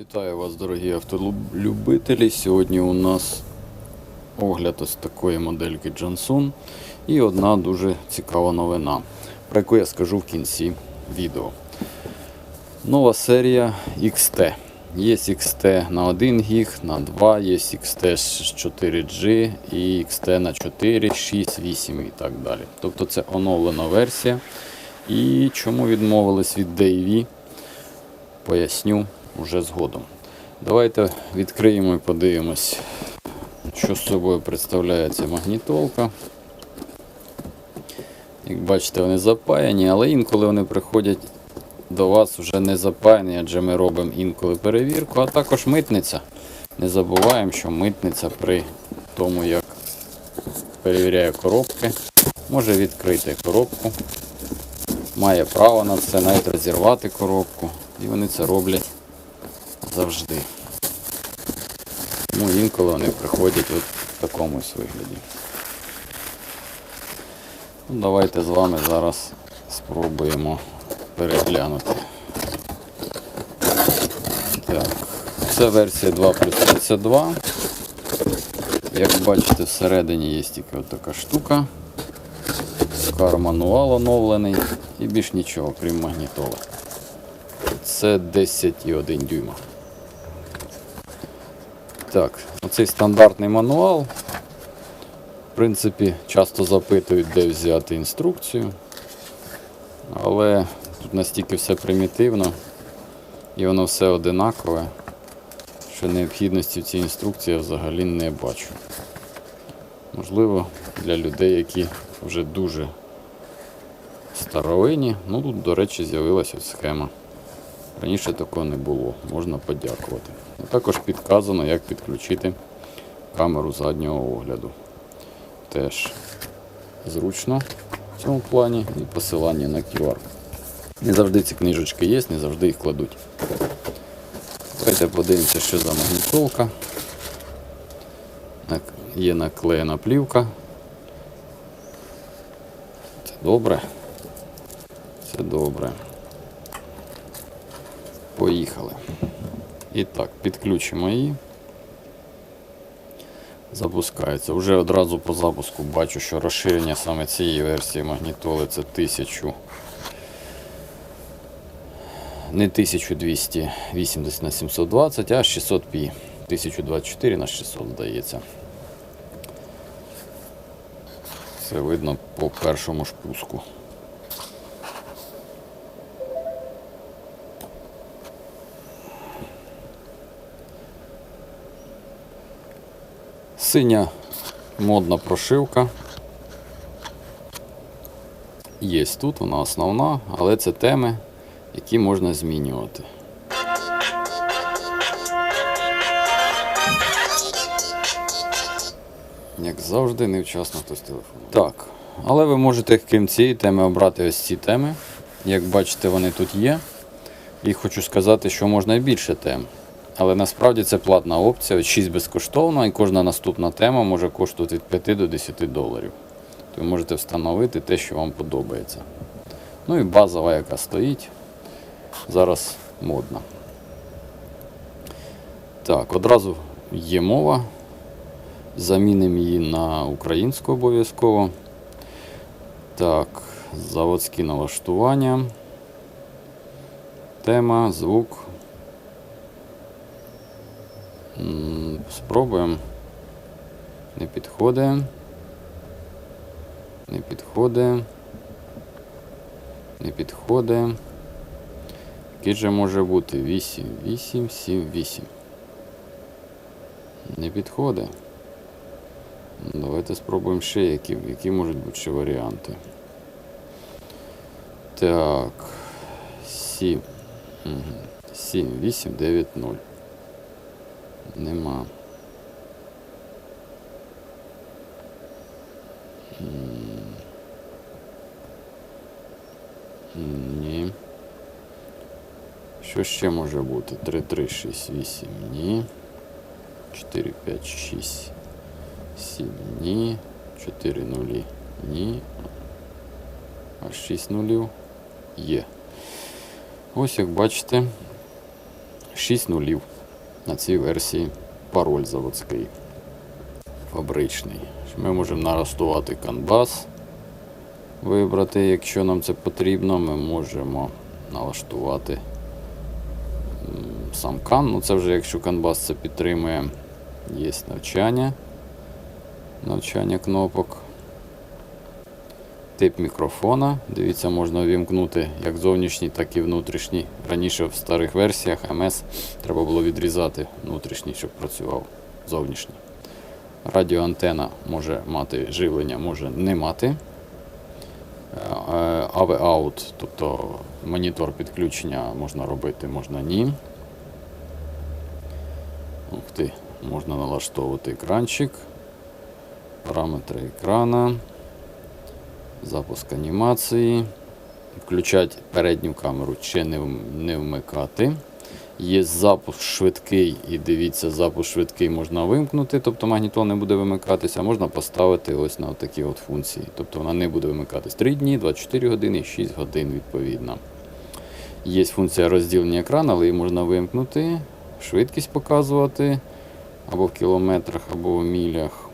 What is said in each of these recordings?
Вітаю вас, дорогі автолюбителі. Сьогодні у нас огляд ось такої модельки Johnson і одна дуже цікава новина, про яку я скажу в кінці відео. Нова серія XT. Є XT на 1 гіг, на 2, є XT з 4G і XT на 4, 6, 8 і так далі. Тобто це оновлена версія. І чому відмовились від DAV, поясню уже згодом. Давайте відкриємо і подивимось, що з собою представляє ця магнітолка. Як бачите, вони запаяні, але інколи вони приходять до вас вже не запаяні, адже ми робимо інколи перевірку, а також митниця. Не забуваємо, що митниця при тому, як перевіряє коробки, може відкрити коробку, має право на це, навіть розірвати коробку. І вони це роблять завжди. Тому інколи вони приходять от в такому вигляді. Ну, давайте з вами зараз спробуємо переглянути. Так. Це версія 2 плюс 32. Як бачите, всередині є тільки от така штука. Кар мануал оновлений і більш нічого, крім магнітоли. Це 10,1 дюйма. Так, оцей стандартний мануал. В принципі, часто запитують, де взяти інструкцію. Але тут настільки все примітивно і воно все одинакове, що необхідності в цій інструкції я взагалі не бачу. Можливо, для людей, які вже дуже старовинні. Ну тут, до речі, з'явилася схема. Раніше такого не було, можна подякувати. Також підказано, як підключити камеру заднього огляду. Теж зручно в цьому плані і посилання на QR. Не завжди ці книжечки є, не завжди їх кладуть. Давайте подивимося, що за магнітолка. Є наклеєна плівка. Це добре. Це добре. Поїхали. І так, підключимо її. Запускається. Вже одразу по запуску бачу, що розширення саме цієї версії магнітоли це 1000. Не 1280 на 720, а 600 пі. 1024 на 600 здається. Це видно по першому ж пуску. Синя модна прошивка. Є тут, вона основна, але це теми, які можна змінювати. Як завжди, невчасно хтось телефонує. Так, але ви можете, крім цієї теми, обрати ось ці теми. Як бачите, вони тут є. І хочу сказати, що можна більше тем. Але насправді це платна опція, 6 безкоштовно, і кожна наступна тема може коштувати від 5 до 10 доларів. То ви можете встановити те, що вам подобається. Ну і базова, яка стоїть, зараз модна. Так, одразу є мова. Замінимо її на українську обов'язково. Так, заводські налаштування. Тема, звук. Спробуємо. Не підходить. Не підходить. Не підходить. Який же може бути? 8, 8, 7, 8. Не підходить. Давайте спробуємо ще, які, які можуть бути ще варіанти. Так. 7. Угу. 7, 8, 9, 0. Нема. Ні. Що ще може бути? 3, 3, 6, 8, ні. 4, 5, 6, 7, ні. 4 нулі, ні. А 6 нулів є. Ось як бачите, 6 нулів на цій версії пароль заводський, фабричний. Ми можемо налаштувати канбас, вибрати, якщо нам це потрібно, ми можемо налаштувати сам кан. Ну це вже якщо канбас це підтримує, є навчання, навчання кнопок. Тип мікрофона. Дивіться, можна увімкнути як зовнішній, так і внутрішній. Раніше в старих версіях МС треба було відрізати внутрішній, щоб працював зовнішній. Радіоантена може мати живлення, може не мати. AV-out, тобто монітор підключення можна робити, можна ні. Ух ти, можна налаштовувати екранчик, параметри екрана, запуск анімації, включати передню камеру чи не, вмикати. Є запуск швидкий, і дивіться, запуск швидкий можна вимкнути, тобто магнітон не буде вимикатися, можна поставити ось на такі от функції. Тобто вона не буде вимикатись 3 дні, 24 години і 6 годин відповідно. Є функція розділення екрану, але її можна вимкнути, швидкість показувати або в кілометрах, або в мілях.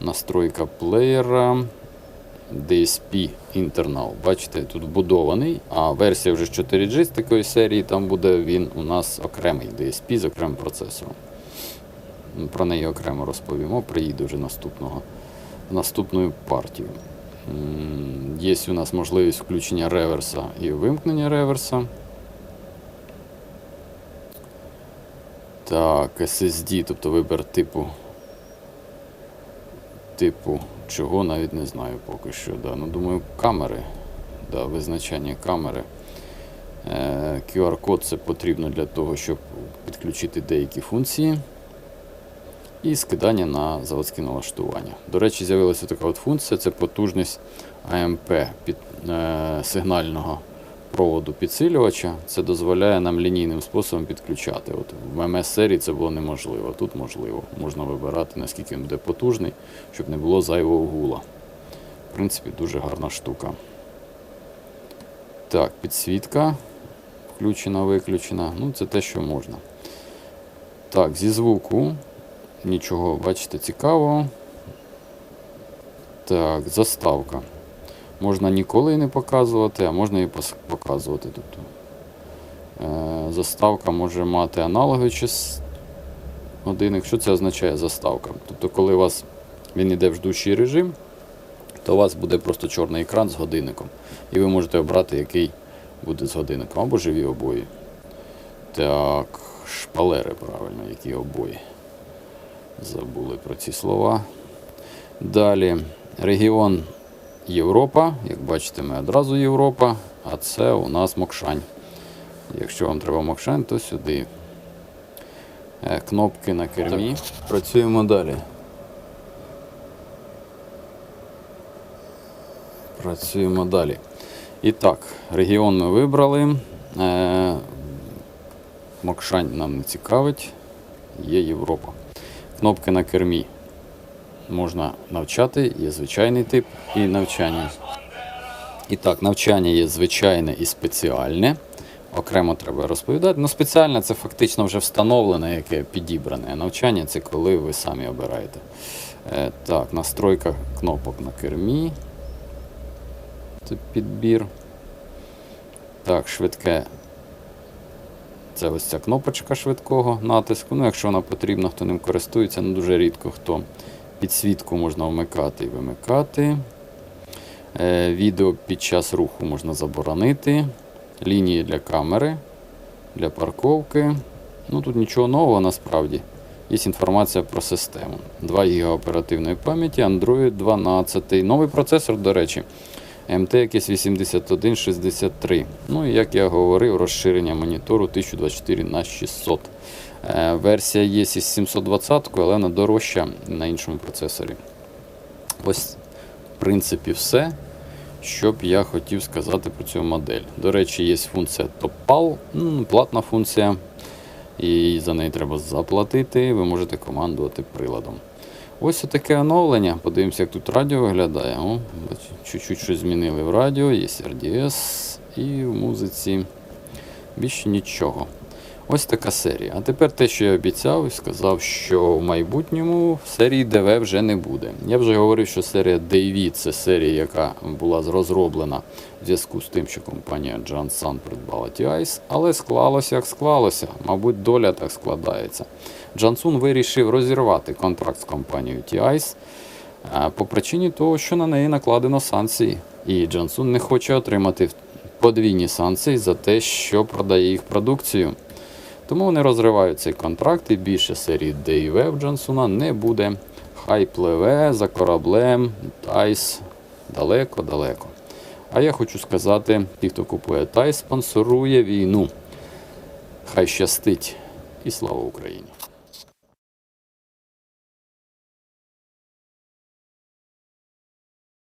Настройка плеєра. DSP Internal. Бачите, тут вбудований, а версія вже 4G з такої серії, там буде він у нас окремий DSP з окремим процесором. Ну, Про неї окремо розповімо, приїде вже наступного, наступною партію. М, Є у нас можливість включення реверса і вимкнення реверса. Так, SSD, тобто вибір типу типу, чого навіть не знаю поки що. Да. Ну, думаю, камери. Да, визначання камери. Е, QR-код це потрібно для того, щоб підключити деякі функції. І скидання на заводське налаштування. До речі, з'явилася така от функція це потужність АМП під, е, сигнального проводу підсилювача. Це дозволяє нам лінійним способом підключати. От в ms серії це було неможливо. Тут можливо. Можна вибирати, наскільки він буде потужний, щоб не було зайвого гула. В принципі, дуже гарна штука. Так, підсвітка включена, виключена. Ну, це те, що можна. Так, зі звуку. Нічого, бачите, цікавого. Так, заставка. Можна ніколи не показувати, а можна і показувати. Тобто, е, заставка може мати аналоги годинник. Що це означає заставка? Тобто, коли у вас він йде в ждущий режим, то у вас буде просто чорний екран з годинником. І ви можете обрати, який буде з годинником, або живі обої. Так, шпалери, правильно, які обої. Забули про ці слова. Далі регіон Європа. Як бачите, ми одразу Європа, а це у нас Мокшань. Якщо вам треба Мокшань, то сюди. Е, Кнопки на кермі. Працюємо далі. Працюємо далі. І так, регіон ми вибрали. Е, Мокшань нам не цікавить. Є Європа. Кнопки на кермі. Можна навчати, є звичайний тип і навчання. І так, навчання є звичайне і спеціальне. Окремо треба розповідати. Ну, спеціальне це фактично вже встановлене, яке підібране. Навчання це коли ви самі обираєте. Е, так, настройка кнопок на кермі. Це підбір. Так, швидке. Це ось ця кнопочка швидкого натиску. Ну, якщо вона потрібна, хто ним користується, ну дуже рідко хто. Підсвітку можна вмикати і вимикати. Е, відео під час руху можна заборонити. Лінії для камери, для парковки. Ну тут нічого нового насправді. Є інформація про систему. 2 ГБ оперативної пам'яті, Android 12. Новий процесор, до речі, МТ якийсь 8163. Ну і як я говорив, розширення монітору 1024 на 600. Е, Версія є із 720, але вона дорожча на іншому процесорі. Ось, в принципі, все, що б я хотів сказати про цю модель. До речі, є функція TopPal, платна функція, і за неї треба заплатити. Ви можете командувати приладом. Ось таке оновлення. Подивимося, як тут радіо виглядає. Чуть-чуть щось змінили в радіо, є RDS і в музиці. Більше нічого. Ось така серія. А тепер те, що я обіцяв і сказав, що в майбутньому серії ДВ вже не буде. Я вже говорив, що серія DV це серія, яка була розроблена в зв'язку з тим, що компанія Jansan придбала TIS, але склалося як склалося. Мабуть, доля так складається. Джансун вирішив розірвати контракт з компанією TIS по причині того, що на неї накладено санкції. І Джансун не хоче отримати подвійні санкції за те, що продає їх продукцію. Тому вони розривають цей контракт і більше серії DIV в Джонсона не буде. Хай пливе за кораблем, Тайс далеко-далеко. А я хочу сказати, ті, хто купує Тайс, спонсорує війну. Хай щастить і слава Україні!